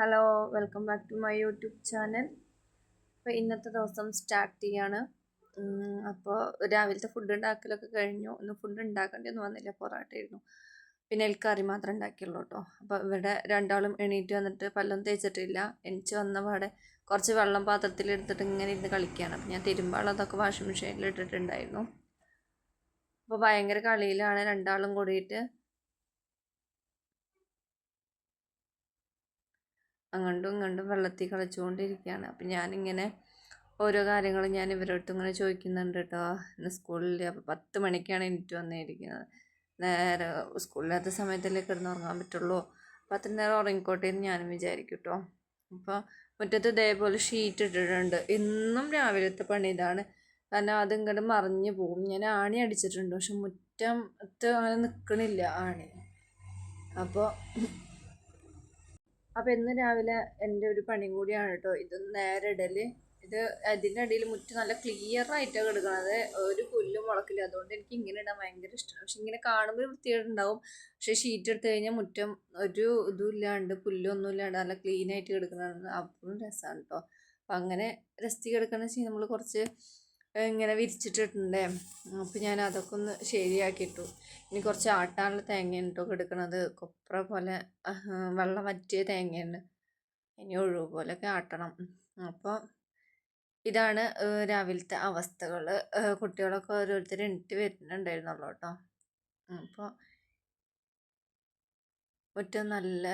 Hello welcome back to my YouTube channel അപ്പോൾ ഇന്നത്തെ ദിവസം സ്റ്റാർട്ട് ചെയ്യാണ്. അപ്പോൾ രാവിലത്തെ ഫുഡ് ഉണ്ടാക്കലൊക്കെ കഴിഞ്ഞു. ഒന്ന് ഫുഡ് ഉണ്ടാക്കേണ്ടി വന്നില്ല പൊറാട്ടയായിരുന്നു. പിന്നെ എനിക്ക് കറി മാത്രമേ ഉണ്ടാക്കിയുള്ളൂ കേട്ടോ അപ്പോൾ ഇവിടെ രണ്ടാളും എണീറ്റ് വന്നിട്ട് പല്ലൊന്നും തേച്ചിട്ടില്ല. എണീച്ച് വന്ന പാടെ കുറച്ച് വെള്ളം പാത്രത്തിൽ എടുത്തിട്ട് ഇങ്ങനെ ഇരുന്ന് കളിക്കുകയാണ് അപ്പോൾ ഞാൻ തിരുമ്പാളതൊക്കെ വാഷിംഗ് മെഷീനിൽ ഇട്ടിട്ടുണ്ടായിരുന്നു. അപ്പോൾ ഭയങ്കര കളിയിലാണ് രണ്ടാളും കൂടിയിട്ട്. അങ്ങോട്ടും ഇങ്ങോട്ടും വെള്ളത്തിൽ കളിച്ചുകൊണ്ടിരിക്കുകയാണ്. അപ്പം ഞാനിങ്ങനെ ഓരോ കാര്യങ്ങളും ഞാൻ ഇവരോട്ട് ഇങ്ങനെ ചോദിക്കുന്നുണ്ട് കേട്ടോ. ഇന്ന് സ്കൂളിൽ അപ്പോൾ പത്ത് മണിക്കാണ് എനിക്ക് വന്നിരിക്കുന്നത്. നേരെ സ്കൂളില്ലാത്ത സമയത്തല്ലേ കിടന്ന് ഉറങ്ങാൻ പറ്റുള്ളൂ. അപ്പം അത്ര നേരം ഉറങ്ങിക്കോട്ടെ എന്ന് ഞാനും വിചാരിക്കും കേട്ടോ. അപ്പോൾ മുറ്റത്ത് ഇതേപോലെ ഷീറ്റ് ഇട്ടിട്ടുണ്ട്. എന്നും രാവിലത്തെ പണി ഇതാണ്. കാരണം അത് ഇങ്ങോട്ട് മറിഞ്ഞു പോകും. ഞാൻ ആണി അടിച്ചിട്ടുണ്ട്. പക്ഷെ മുറ്റത്ത് അങ്ങനെ നിൽക്കണില്ല ആണി. അപ്പോൾ അപ്പോൾ ഇന്ന് രാവിലെ എന്റെ ഒരു പണി കൂടിയാണ് കേട്ടോ. ഇത് നേരെ ഇടൽ ഇത് അതിന്റെ അടിയിൽ മുറ്റം നല്ല ക്ലിയർ ആയിട്ടാണ് കിടക്കുന്നത് ഒരു പുല്ലും മുളക്കില്ല. അതുകൊണ്ട് എനിക്ക് ഇങ്ങനെ ഇടാൻ ഭയങ്കര ഇഷ്ടമാണ് പക്ഷെ ഇങ്ങനെ കാണുമ്പോൾ വൃത്തിയായിട്ടുണ്ടാവും പക്ഷെ ഷീറ്റ് എടുത്തു കഴിഞ്ഞാൽ മുറ്റം ഒരു ഇതും ഇല്ലാണ്ട് പുല്ലൊന്നും ഇല്ലാണ്ട് നല്ല ക്ലീൻ ആയിട്ട് കിടക്കണതാണ്. അപ്പോഴും രസമാണ് കേട്ടോ. അപ്പം അങ്ങനെ രസത്തിൽ കിടക്കണമെന്ന് വെച്ചാൽ നമ്മൾ കുറച്ച് ഇങ്ങനെ വിരിച്ചിട്ടിട്ടുണ്ട്. അപ്പോൾ ഞാൻ അതൊക്കെ ഒന്ന് ശരിയാക്കിയിട്ടു. ഇനി കുറച്ച് ആട്ടാനുള്ള തേങ്ങയാണ് കേട്ടോ എടുക്കണത്. കൊപ്ര പോലെ വെള്ളം വറ്റിയ തേങ്ങയാണ് ഇനി ഒഴിവ് പോലെയൊക്കെ ആട്ടണം. അപ്പോൾ ഇതാണ് രാവിലത്തെ അവസ്ഥകൾ കുട്ടികളൊക്കെ ഓരോരുത്തർ എണീറ്റ് വരുന്നുണ്ടായിരുന്നുള്ളൂ കേട്ടോ അപ്പോൾ മുറ്റം നല്ല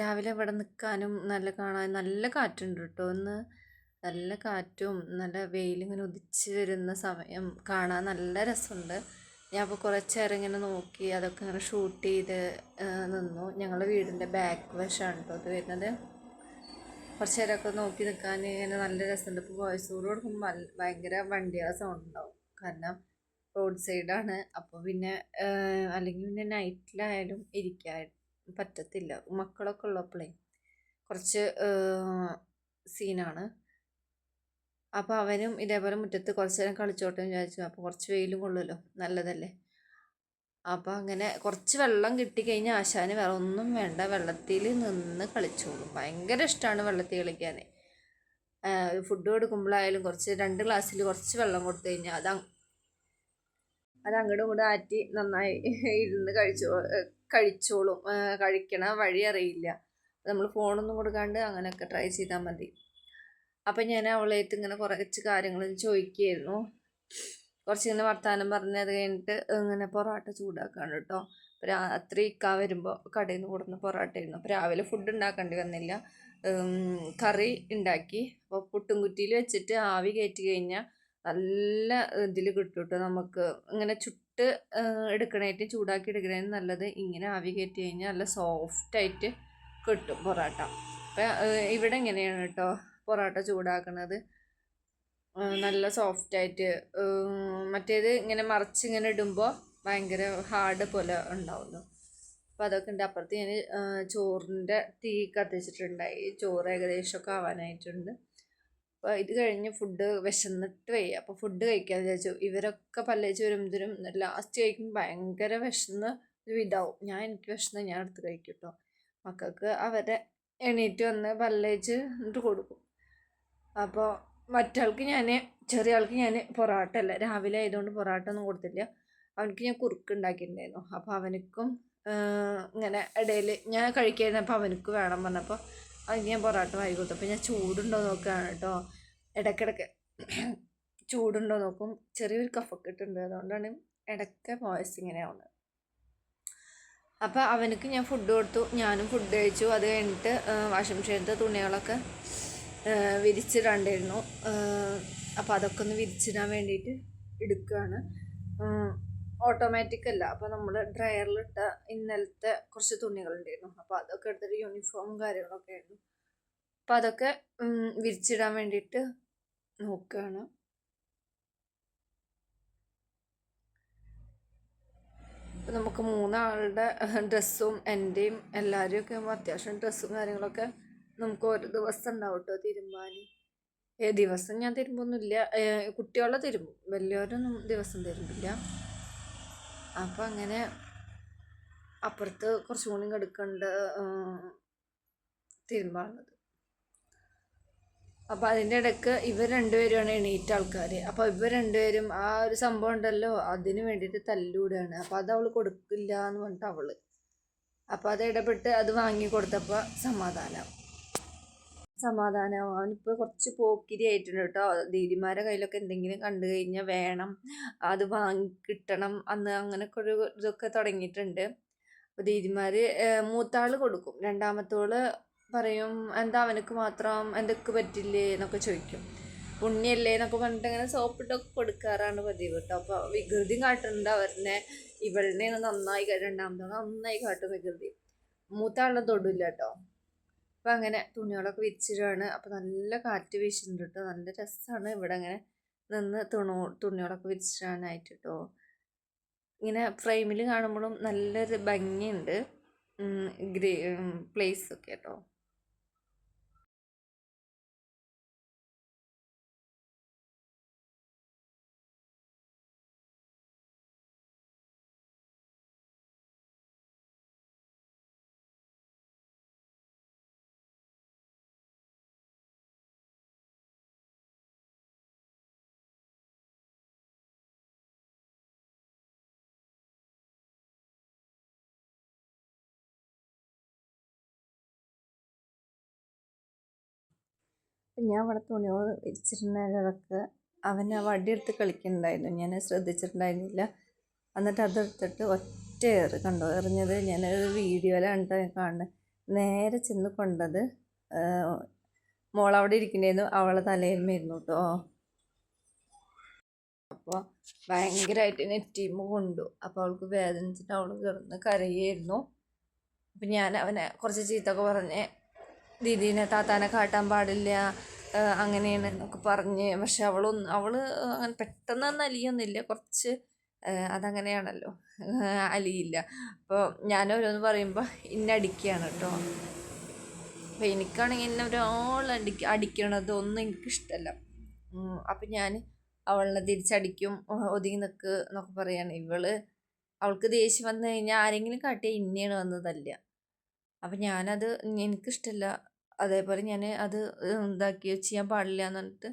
രാവിലെ ഇവിടെ നിൽക്കാനും നല്ല കാണാൻ നല്ല കാറ്റുണ്ട് കേട്ടോ ഒന്ന് നല്ല കാറ്റും നല്ല വെയിലിങ്ങനെ ഉദിച്ച് വരുന്ന സമയം കാണാൻ നല്ല രസമുണ്ട്. ഞാൻ അപ്പോൾ കുറച്ച് നേരം ഇങ്ങനെ നോക്കി അതൊക്കെ ഇങ്ങനെ ഷൂട്ട് ചെയ്ത് നിന്നു. ഞങ്ങളുടെ വീടിന്റെ ബാക്ക് വശമാണ് കേട്ടോ അത് വരുന്നത്. കുറച്ച് നേരമൊക്കെ നോക്കി നിൽക്കാൻ ഇങ്ങനെ നല്ല രസമുണ്ട്. ഇപ്പോൾ വോയിസ് ഓവർ കൊടുക്കുമ്പോൾ ഭയങ്കര വണ്ടിയുടെ സൗണ്ട് ഉണ്ടാവും. കാരണം റോഡ് സൈഡാണ് അപ്പോൾ പിന്നെ അല്ലെങ്കിൽ പിന്നെ നൈറ്റിലായാലും ഇരിക്കാൻ പറ്റത്തില്ല. മക്കളൊക്കെ ഉള്ളപ്പോഴേ കുറച്ച് സീനാണ് അപ്പോൾ അവനും ഇതേപോലെ മുറ്റത്ത് കുറച്ച് നേരം കളിച്ചോട്ടെ വിചാരിച്ചു. അപ്പോൾ കുറച്ച് വെയിലും കൊള്ളുമല്ലോ നല്ലതല്ലേ? അപ്പോൾ അങ്ങനെ കുറച്ച് വെള്ളം കിട്ടിക്കഴിഞ്ഞാൽ ആശാന് വേറെ ഒന്നും വേണ്ട വെള്ളത്തിൽ നിന്ന് കളിച്ചോളും. ഭയങ്കര ഇഷ്ടമാണ് വെള്ളത്തിൽ കളിക്കാൻ ഫുഡ് കൊടുക്കുമ്പോഴായാലും കുറച്ച് രണ്ട് ഗ്ലാസ്സിൽ കുറച്ച് വെള്ളം കൊടുത്തു കഴിഞ്ഞാൽ അത് അത് അങ്ങോട്ടും ഇങ്ങോട്ടും ആറ്റി നന്നായി ഇരുന്ന് കഴിച്ചോ കഴിച്ചോളും. കഴിക്കണ വഴി അറിയില്ല. നമ്മൾ ഫോണൊന്നും കൊടുക്കാണ്ട് അങ്ങനെയൊക്കെ ട്രൈ ചെയ്താൽ മതി. അപ്പം ഞാൻ അവളേത്ത് ഇങ്ങനെ കുറച്ച് കാര്യങ്ങൾ ചോദിക്കുകയായിരുന്നു. കുറച്ചിങ്ങനെ വർത്തമാനം പറഞ്ഞ് അത് കഴിഞ്ഞിട്ട് ഇങ്ങനെ പൊറോട്ട ചൂടാക്കാണ് കേട്ടോ. രാത്രി ഇക്ക വരുമ്പോൾ കടയിൽ നിന്ന് കൊടുക്കുന്ന പൊറോട്ട ആയിരുന്നു അപ്പോൾ രാവിലെ ഫുഡ് ഉണ്ടാക്കേണ്ടി വന്നില്ല. കറി ഉണ്ടാക്കി. അപ്പോൾ പുട്ടും കുറ്റിയിൽ വെച്ചിട്ട് ആവി കയറ്റി കഴിഞ്ഞാൽ നല്ല ഇതിൽ കിട്ടും കേട്ടോ നമുക്ക്. ഇങ്ങനെ ചുട്ട് എടുക്കണേറ്റ് ചൂടാക്കി എടുക്കണേന് നല്ലത് ഇങ്ങനെ ആവി കയറ്റി കഴിഞ്ഞാൽ നല്ല സോഫ്റ്റായിട്ട് കിട്ടും പൊറോട്ട. അപ്പം ഇവിടെ ഇങ്ങനെയാണ് കേട്ടോ? പൊറോട്ട ചൂടാക്കണത്. നല്ല സോഫ്റ്റായിട്ട് മറ്റേത് ഇങ്ങനെ മറിച്ച് ഇങ്ങനെ ഇടുമ്പോൾ ഭയങ്കര ഹാർഡ് പോലെ ഉണ്ടാവുന്നു. അപ്പോൾ അതൊക്കെ ഉണ്ട്. അപ്പുറത്ത് ഞാൻ ചോറിന്റെ തീ കത്തിച്ചിട്ടുണ്ടായി. ചോറ് ഏകദേശമൊക്കെ ആവാനായിട്ടുണ്ട്. അപ്പോൾ ഇത് കഴിഞ്ഞ് ഫുഡ് വിശന്നിട്ട് വയ്യ. അപ്പോൾ ഫുഡ് കഴിക്കാൻ വിചാരിച്ചു. ഇവരൊക്കെ പല്ലേച്ച് വരുമ്പോഴും ലാസ്റ്റ് കഴിക്കുമ്പോൾ ഭയങ്കര വിശന്ന് ഒരു ഇതാവും. ഞാൻ എനിക്ക് വിശന്ന് ഞാൻ എടുത്ത് കഴിക്കും കേട്ടോ മക്കൾക്ക് അവരെ എണീറ്റ് വന്ന് പല്ലേച്ച് എന്നിട്ട് കൊടുക്കും. അപ്പോൾ മറ്റാൾക്ക് ഞാൻ ചെറിയ ആൾക്ക് ഞാൻ പൊറോട്ട അല്ല രാവിലെ ആയതുകൊണ്ട് പൊറോട്ട ഒന്നും കൊടുത്തില്ല. അവനക്ക് ഞാൻ കുറുക്ക് ഉണ്ടാക്കിയിട്ടുണ്ടായിരുന്നു. അപ്പോൾ അവനക്കും ഇങ്ങനെ ഇടയിൽ ഞാൻ കഴിക്കായിരുന്നു. അപ്പോൾ അവനക്ക് വേണം പറഞ്ഞപ്പോൾ അതിന് ഞാൻ പൊറോട്ട വായി കൊടുത്തു. അപ്പോൾ ഞാൻ ചൂടുണ്ടോ നോക്കുകയാണ് കേട്ടോ. ഇടയ്ക്കിടയ്ക്ക് ചൂടുണ്ടോ നോക്കും. ചെറിയൊരു കഫക്കെട്ടുണ്ട് അതുകൊണ്ടാണ് ഇടയ്ക്ക് വോയിസ് ഇങ്ങനെ ആവുന്നത്. അപ്പോൾ അവനക്ക് ഞാൻ ഫുഡ് കൊടുത്തു. ഞാനും ഫുഡ് കഴിച്ചു. അത് കഴിഞ്ഞിട്ട് വാഷിംഗ് മെഷീനത്തെ തുണികളൊക്കെ വിരിച്ചിടാണ്ടായിരുന്നു. അപ്പോൾ അതൊക്കെ ഒന്ന് വിരിച്ചിടാൻ വേണ്ടിയിട്ട് എടുക്കുകയാണ് ഓട്ടോമാറ്റിക് അല്ല. അപ്പോൾ നമ്മൾ ഡ്രയറിലിട്ട ഇന്നലത്തെ കുറച്ച് തുണികളുണ്ടായിരുന്നു. അപ്പോൾ അതൊക്കെ എടുത്തിട്ട് യൂണിഫോമും കാര്യങ്ങളൊക്കെ ആയിരുന്നു. അപ്പോൾ അതൊക്കെ വിരിച്ചിടാൻ വേണ്ടിയിട്ട് നോക്കുകയാണ് നമുക്ക് മൂന്നാളുടെ ഡ്രസ്സും എന്റെയും എല്ലാവരെയും ഒക്കെ അത്യാവശ്യം ഡ്രസ്സും കാര്യങ്ങളൊക്കെ നമുക്ക് ഒരു ദിവസം ഉണ്ടാവും കേട്ടോ തിരുമ്പാൻ ദിവസം ഞാൻ തിരുമ്പൊന്നുമില്ല. കുട്ടികളെ തിരുമ്പും. വലിയവരൊന്നും ദിവസം തിരുമ്പില്ല. അപ്പം അങ്ങനെ അപ്പുറത്ത് കുറച്ചും കൂടി കെടുക്കേണ്ട തിരുമ്പാണത് അപ്പോൾ അതിന്റെ ഇടയ്ക്ക് ഇവർ രണ്ടുപേരുമാണ് എണീറ്റ ആൾക്കാർ അപ്പോൾ ഇവർ രണ്ടുപേരും ആ ഒരു സംഭവം ഉണ്ടല്ലോ അതിന് വേണ്ടിയിട്ട് തല്ലൂടാണ്. അപ്പോൾ അത് അവൾ കൊടുക്കില്ല എന്ന് പറഞ്ഞിട്ട് അവൾ അപ്പോൾ അത് ഇടപെട്ട് അത് വാങ്ങി കൊടുത്തപ്പോൾ സമാധാനം സമാധാനമാവും അവനിപ്പോൾ കുറച്ച് പോക്കിരി ആയിട്ടുണ്ട് കേട്ടോ. ദീദിമാരെ കയ്യിലൊക്കെ എന്തെങ്കിലും കണ്ടു കഴിഞ്ഞാൽ വേണം. അത് വാങ്ങി കിട്ടണം. അന്ന് അങ്ങനെയൊക്കെ ഒരു ഇതൊക്കെ തുടങ്ങിയിട്ടുണ്ട്. അപ്പോൾ ദീദിമാർ മൂത്താൾ കൊടുക്കും. രണ്ടാമത്തോൾ പറയും എന്താ അവനക്ക് മാത്രം എന്തൊക്കെ പറ്റില്ലേ? എന്നൊക്കെ ചോദിക്കും. പുണ്യല്ലേ എന്നൊക്കെ പറഞ്ഞിട്ട് അങ്ങനെ സോപ്പിട്ടൊക്കെ കൊടുക്കാറാണ് പതിവ് കേട്ടോ. അപ്പോൾ വികൃതി കാട്ടുന്നുണ്ട് അവരുടെ ഇവളിനെ നന്നായി രണ്ടാമത്തോളം നന്നായി കാട്ടും വികൃതി. മൂത്താളിനെ തൊടില്ല കേട്ടോ. അപ്പം അങ്ങനെ തുണികളൊക്കെ വിരിച്ചിടുകയാണ് അപ്പോൾ നല്ല കാറ്റ് വീശുന്നുണ്ട് കേട്ടോ നല്ല രസമാണ് ഇവിടെ അങ്ങനെ നിന്ന് തുണു തുണികളൊക്കെ വിരിച്ചിടാനായിട്ട് കേട്ടോ ഇങ്ങനെ ഫ്രെയിമിൽ കാണുമ്പോഴും നല്ലൊരു ഭംഗിയുണ്ട്. ഗ്രേ പ്ലേസൊക്കെ കേട്ടോ അപ്പം ഞാൻ അവിടെ തുണിയോ വിരിച്ചിട്ടുണ്ടായിരുന്നതൊക്കെ അവൻ ആ വടിയെടുത്ത് കളിക്കുന്നുണ്ടായിരുന്നു ഞാൻ ശ്രദ്ധിച്ചിട്ടുണ്ടായിരുന്നില്ല. എന്നിട്ട് അതെടുത്തിട്ട് ഒറ്റ ഏറ് കണ്ടോ? എറിഞ്ഞത് ഞാനൊരു വീഡിയോയിലാണ് കാണുന്നത്. നേരെ ചെന്ന് കൊണ്ടത് മോളവിടെ ഇരിക്കണേന്നു അവളെ തലയിലുമായിരുന്നു കേട്ടോ. അപ്പോൾ ഭയങ്കരമായിട്ട് നെറ്റീമ് കൊണ്ടു. അപ്പോൾ അവൾക്ക് വേദനിച്ചിട്ട് അവൾ കിടന്ന് കരയായിരുന്നു അപ്പം ഞാൻ അവനെ കുറച്ച് ചീത്തൊക്കെ പറഞ്ഞ് ദീദീനെ താത്താനെ കാട്ടാൻ പാടില്ല അങ്ങനെയാണ് എന്നൊക്കെ പറഞ്ഞ്. പക്ഷെ അവളൊന്നും അവൾ അങ്ങനെ പെട്ടെന്നൊന്നും അലിയൊന്നുമില്ല. കുറച്ച് അതങ്ങനെയാണല്ലോ. അലിയില്ല. അപ്പോൾ ഞാൻ ഓരോന്ന് പറയുമ്പോൾ ഇന്ന അടിക്കുകയാണ് കേട്ടോ. അപ്പോൾ എനിക്കാണെങ്കിൽ എന്നെ ഒരാൾ അടിക്ക അടിക്കണതൊന്നും എനിക്കിഷ്ടമല്ല. അപ്പം ഞാൻ അവളെ തിരിച്ചടിക്കും ഒതുങ്ങി നിൽക്ക് എന്നൊക്കെ പറയാണ്. ഇവൾ അവൾക്ക് ദേഷ്യം വന്നു കഴിഞ്ഞാൽ ആരെങ്കിലും കാട്ടിയാൽ ഇന്നയാണ് വന്നതല്ല. അപ്പം ഞാനത് എനിക്കിഷ്ടമല്ല അതേപോലെ ഞാൻ അത് ഇതാക്കി ചെയ്യാൻ പാടില്ല എന്ന് പറഞ്ഞിട്ട്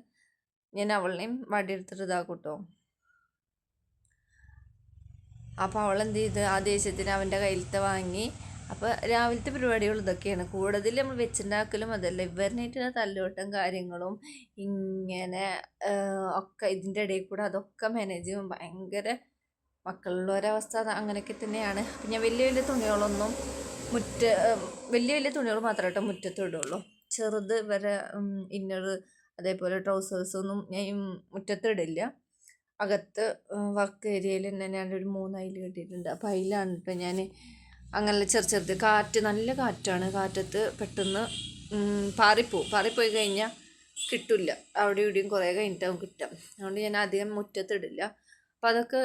ഞാൻ അവളെയും വടിയെടുത്തിട്ട് ഇതാക്കും കേട്ടോ അപ്പോൾ അവൾ എന്ത് ചെയ്ത്? ആ ദേഷ്യത്തിന് അവന്റെ കയ്യിലത്തെ വാങ്ങി. അപ്പോൾ രാവിലത്തെ പരിപാടികൾ ഇതൊക്കെയാണ്. കൂടുതൽ നമ്മൾ വെച്ചുണ്ടാക്കലും അതല്ല. ഇവരിനായിട്ടുള്ള തല്ലോട്ടം കാര്യങ്ങളും ഇങ്ങനെ ഒക്കെ ഇതിന്റെ ഇടയിൽ കൂടെ അതൊക്കെ മാനേജ് ചെയ്യും ഭയങ്കര മക്കളുള്ള ഒരവസ്ഥ അങ്ങനെയൊക്കെ തന്നെയാണ്. ഞാൻ വലിയ വലിയ തുണികളൊന്നും മുറ്റ വലിയ വലിയ തുണികൾ മാത്രമേ കേട്ടോ മുറ്റത്ത് ഇടുള്ളൂ. ചെറുത് വരെ ഇന്നർ അതേപോലെ ട്രൗസേഴ്സൊന്നും ഞാൻ മുറ്റത്തിടില്ല അകത്ത് വർക്ക് ഏരിയയിൽ തന്നെ ഞാൻ ഒരു മൂന്ന് അയിൽ കെട്ടിയിട്ടുണ്ട്. അപ്പോൾ അതിലാണ് കേട്ടോ ഞാൻ അങ്ങനെ ചെറു ചെറുത് കാറ്റ് നല്ല കാറ്റാണ്. കാറ്റത്ത് പെട്ടെന്ന് പാറിപ്പോവും. പാറിപ്പോയി കഴിഞ്ഞാൽ കിട്ടില്ല. അവിടെ ഇവിടെയും കുറേ കഴിഞ്ഞിട്ടാവും കിട്ടാം. അതുകൊണ്ട് ഞാൻ അധികം മുറ്റത്തിടില്ല അപ്പം അതൊക്കെ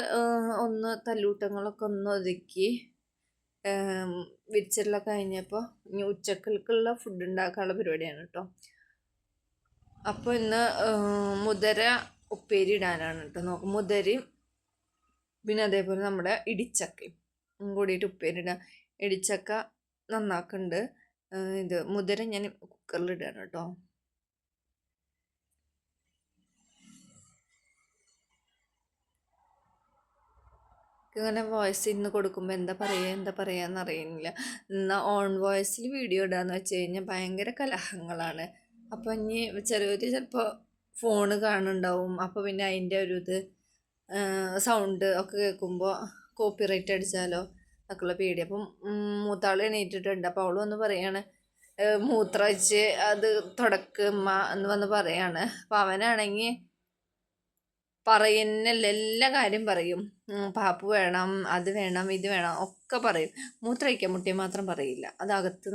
ഒന്ന് തല്ലൂട്ടങ്ങളൊക്കെ ഒന്ന് ഒതുക്കി വിരിച്ചിടലൊക്കെ കഴിഞ്ഞപ്പോൾ ഇനി ഉച്ചക്കൽക്കുള്ള ഫുഡ് ഉണ്ടാക്കാനുള്ള പരിപാടിയാണ് കേട്ടോ അപ്പോൾ ഇന്ന് മുതര ഉപ്പേരി ഇടാനാണ് കേട്ടോ നോക്കും മുതരയും പിന്നെ അതേപോലെ നമ്മുടെ ഇടിച്ചക്കയും കൂടിയിട്ട് ഉപ്പേരി ഇടാം. ഇടിച്ചക്ക നന്നാക്കുന്നുണ്ട് ഇത് മുതര ഞാൻ കുക്കറിൽ ഇടാണ് കേട്ടോ ഇങ്ങനെ വോയിസ് ഇന്ന് കൊടുക്കുമ്പോൾ എന്താ പറയുക എന്താ പറയുക എന്നറിയുന്നില്ല എന്നാൽ ഓൺ വോയിസിൽ വീഡിയോ ഇടാന്ന് വെച്ച് കഴിഞ്ഞാൽ ഭയങ്കര കലഹങ്ങളാണ്. അപ്പോൾ ഇനി ചെറിയൊരു ചിലപ്പോൾ ഫോണ് കാണുന്നുണ്ടാവും. അപ്പോൾ പിന്നെ അതിന്റെ ഒരു ഇത് സൗണ്ട് ഒക്കെ കേൾക്കുമ്പോൾ കോപ്പിറൈറ്റ് അടിച്ചാലോ ഒക്കെയുള്ള പേടി. അപ്പം മൂത്താൾ എണീറ്റിട്ടുണ്ട്. അപ്പോൾ അവൾ വന്ന് പറയാണ് മൂത്രമൊഴിച്ച് അത് തുടക്കുമ്മ എന്ന് വന്ന് പറയാണ്. അപ്പോൾ അവനാണെങ്കിൽ പറയുന്നല്ല കാര്യം പറയും. പാപ്പ് വേണം അത് വേണം ഇത് വേണം ഒക്കെ പറയും. മൂത്രമൊഴിക്കാൻ മുട്ടിയെ മാത്രം പറയില്ല. അത് അകത്ത്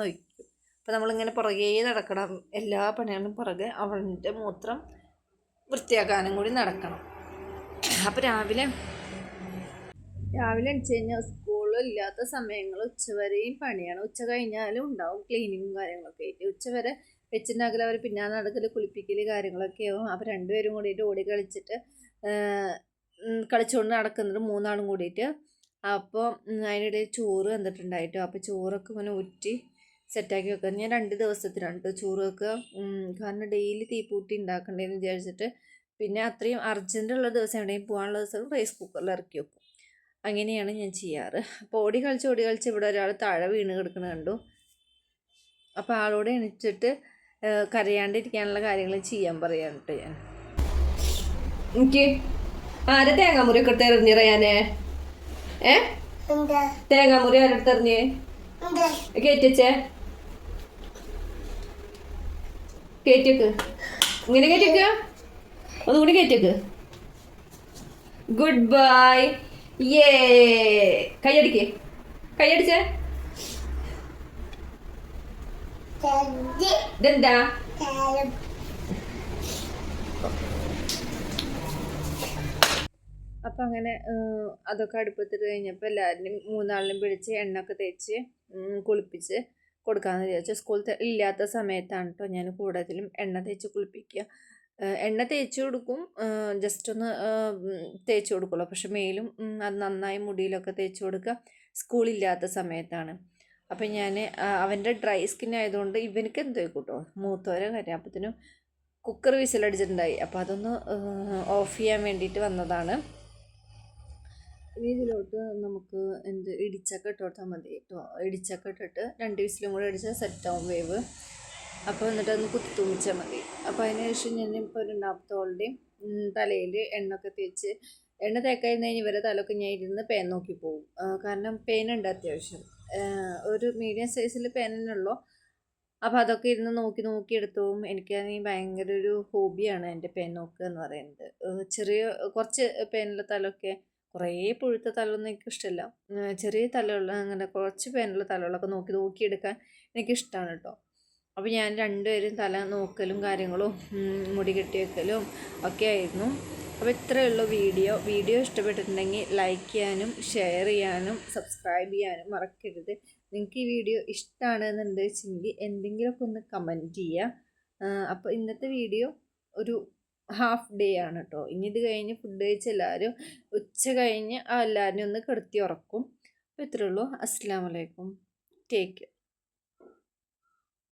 വയ്ക്കും അപ്പം നമ്മളിങ്ങനെ പുറകേ നടക്കണം. എല്ലാ പണികളും പുറകെ അവളുടെ മൂത്രം വൃത്തിയാക്കാനും കൂടി നടക്കണം. അപ്പം രാവിലെ രാവിലെ എണിച്ച് കഴിഞ്ഞാൽ സ്കൂളില്ലാത്ത സമയങ്ങൾ ഉച്ചവരെയും പണിയാണ്. ഉച്ച കഴിഞ്ഞാലും ഉണ്ടാവും ക്ലീനിങ്ങും കാര്യങ്ങളൊക്കെ ആയിട്ട്. ഉച്ചവരെ വെച്ചിട്ടുണ്ടാക്കൽ അവർ പിന്നാലെ നടക്കൽ കുളിപ്പിക്കൽ കാര്യങ്ങളൊക്കെ ആവും അപ്പോൾ രണ്ടുപേരും കൂടിയിട്ട് ഓടി കളിച്ചിട്ട് കളിച്ചുകൊണ്ട് നടക്കുന്നത് മൂന്നാളും കൂടിയിട്ട്. അപ്പോൾ അതിനിടയിൽ ചോറ് വന്നിട്ടുണ്ടായിട്ടോ. അപ്പോൾ ചോറൊക്കെ ഇങ്ങനെ ഉറ്റി സെറ്റാക്കി വെക്കുക ഞാൻ രണ്ട് ദിവസത്തിനാണ് കേട്ടോ ചോറ് വെക്കുക ഉം, കാരണം ഡെയിലി തീപ്പൂട്ടി ഉണ്ടാക്കണ്ടേന്ന് വിചാരിച്ചിട്ട്. പിന്നെ അത്രയും അർജന്റുള്ള ദിവസം എവിടെയും പോകാനുള്ള ദിവസം റൈസ് കുക്കറിൽ ഇറക്കി വെക്കും. അങ്ങനെയാണ് ഞാൻ ചെയ്യാറ്. അപ്പോൾ ഓടി കളിച്ച് ഓടി കളിച്ച് ഇവിടെ ഒരാൾ താഴെ വീണ് കിടക്കുന്നത് കണ്ടു. അപ്പോൾ ആളോട് എണിച്ചിട്ട് കരയാണ്ടിരിക്കാനുള്ള കാര്യങ്ങൾ ചെയ്യാൻ പറയാൻ കേട്ടോ ഞാൻ. എനിക്ക് ആരെ തേങ്ങാമുറി ഒക്കെ എടുത്ത് എറിഞ്ഞിറയാനേ? ഏ? തേങ്ങാമുറി ആരെടുത്ത് എറിഞ്ഞ്? കയറ്റിച്ചേ കയറ്റിക്ക് ഇങ്ങനെ കേറ്റക്ക ഒന്നുകൂടി കയറ്റിക്ക് ഗുഡ് ബൈ ഏ കൈയടിക്ക്. കൈയടിച്ചേ. ഇതെന്താ? അപ്പം അങ്ങനെ അതൊക്കെ അടുപ്പത്തിട്ട് കഴിഞ്ഞപ്പോൾ എല്ലാവരും മൂന്നാളിനും പിടിച്ച് എണ്ണയൊക്കെ തേച്ച് കുളിപ്പിച്ച് കൊടുക്കാമെന്ന് വിചാരിച്ചു. സ്കൂൾ ഇല്ലാത്ത സമയത്താണ് കേട്ടോ ഞാൻ കൂടുതലും എണ്ണ തേച്ച് കുളിപ്പിക്കുക എണ്ണ തേച്ച് കൊടുക്കും. ജസ്റ്റ് ഒന്ന് തേച്ച് കൊടുക്കുള്ളൂ. പക്ഷെ മേലും അത് നന്നായി മുടിയിലൊക്കെ തേച്ച് കൊടുക്കുക സ്കൂളില്ലാത്ത സമയത്താണ്. അപ്പം ഞാൻ അവന്റെ ഡ്രൈ സ്കിൻ ആയതുകൊണ്ട് ഇവനക്ക് എന്തോ കൂട്ടോ മൂത്തോരെ കാര്യം അപ്പത്തിനും കുക്കർ വിസിലടിച്ചിട്ടുണ്ടായി അപ്പോൾ അതൊന്ന് ഓഫ് ചെയ്യാൻ വേണ്ടിയിട്ട് വന്നതാണ്. ഇതിലോട്ട് നമുക്ക് എന്ത് ഇടിച്ചക്ക ഇട്ട് കൊടുത്താൽ മതി. കേട്ടോ ഇടിച്ചക്ക ഇട്ടിട്ട് രണ്ട് വിസിലും കൂടെ അടിച്ചാൽ സെറ്റാവും വേവ്. അപ്പോൾ എന്നിട്ട് അതൊന്ന് കുത്തി തുമ്മിച്ചാൽ മതി. അപ്പോൾ അതിന് ശേഷം ഇപ്പോൾ ഒരു നാൽപ്പത്തോളുടെയും തലയിൽ എണ്ണൊക്കെ തേച്ച് എണ്ണ തേക്കായിരുന്നു കഴിഞ്ഞ് ഇവരെ തലയൊക്കെ ഞാൻ ഇരുന്ന് പേൻ നോക്കി പോകും കാരണം പേനുണ്ട് അത്യാവശ്യം. ഒരു മീഡിയം സൈസിൽ പേനുള്ളൂ അപ്പോൾ അതൊക്കെ ഇരുന്ന് നോക്കി നോക്കി എടുത്തോവും എനിക്കാണെങ്കിൽ ഭയങ്കര ഒരു ഹോബിയാണ് എന്റെ പെൻ നോക്കുക എന്ന് പറയുന്നത്. ചെറിയ കുറച്ച് പേനുള്ള തലമൊക്കെ കുറേ പുഴുത്ത തലമൊന്നും എനിക്ക് ഇഷ്ടമല്ല ചെറിയ തലമുള്ള അങ്ങനെ കുറച്ച് പേനുള്ള തലമുള്ളൊക്കെ നോക്കി നോക്കി എടുക്കാൻ എനിക്കിഷ്ടമാണ് കേട്ടോ അപ്പോൾ ഞാൻ രണ്ടുപേരും തല നോക്കലും കാര്യങ്ങളും മുടി കെട്ടി വെക്കലും ഒക്കെ ആയിരുന്നു. അപ്പോൾ ഇത്രയേ ഉള്ളൂ വീഡിയോ. വീഡിയോ ഇഷ്ടപ്പെട്ടിട്ടുണ്ടെങ്കിൽ ലൈക്ക് ചെയ്യാനും ഷെയർ ചെയ്യാനും സബ്സ്ക്രൈബ് ചെയ്യാനും മറക്കരുത്. നിങ്ങൾക്ക് ഈ വീഡിയോ ഇഷ്ടമാണെന്നുണ്ട് വെച്ചെങ്കിൽ എന്തെങ്കിലുമൊക്കെ ഒന്ന് കമന്റ് ചെയ്യുക അപ്പോൾ ഇന്നത്തെ വീഡിയോ ഒരു ഹാഫ് ഡേ ആണ് കേട്ടോ ഇനി ഇത് കഴിഞ്ഞ് ഫുഡ് കഴിച്ച് എല്ലാവരും ഉച്ച കഴിഞ്ഞ് ആ എല്ലാവരെയും ഒന്ന് കിടത്തി ഉറക്കും. അപ്പോൾ ഇത്രയേ ഉള്ളൂ. അസ്സാം വലൈക്കും ടേക്ക്